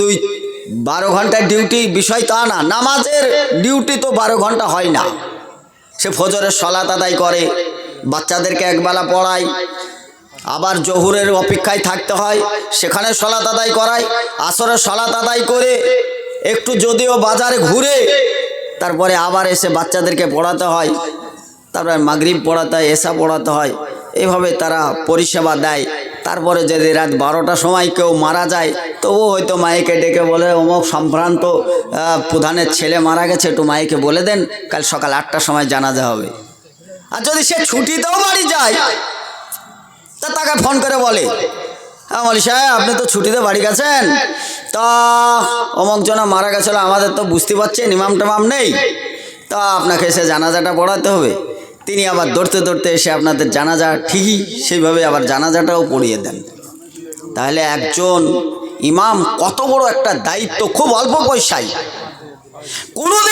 দুই, বারো ঘণ্টার ডিউটি, বিষয় তা না। নামাজের ডিউটি তো বারো ঘণ্টা হয় না। সে ফজরের সলাত আদায় করে, বাচ্চাদেরকে একবেলা পড়ায়, আবার জহুরের অপেক্ষায় থাকতে হয়, সেখানে সলাত আদায় করায়, আসরের সলাত আদায় করে, একটু যদিও বাজারে ঘুরে, তারপরে আবার এসে বাচ্চাদেরকে পড়াতে হয়, তারপরে মাগরিব পড়াতে হয় এসা পড়াতে হয় এইভাবে তারা পরিষেবা দেয়। তারপরে যদি রাত বারোটার সময় কেউ মারা যায়, তবুও হয়তো মাইকে ডেকে বলে, অমুক সম্ভ্রান্ত প্রধানের ছেলে মারা গেছে, একটু মাইকে বলে দেন, কাল সকাল আটটার সময় জানাজা হবে। আর যদি সে ছুটিতেও বাড়ি যায়, তা তাকে ফোন করে বলে হ্যাঁ মলি সাহেব, আপনি তো ছুটিতে বাড়ি গেছেন। তা অমুক জনা মারা গেছিল, আমাদের তো বুঝতে পারছেন ইমাম টামাম নেই। তা আপনাকে এসে জানাজাটা পড়াতে হবে। তিনি আবার ধরতে ধরতে এসে আপনাদের জানাজা ঠিকই সেইভাবে আবার জানাজাটাও পড়িয়ে দেন। তাহলে একজন ইমাম কত বড় একটা দায়িত্ব, খুব অল্প পয়সায়। কোনো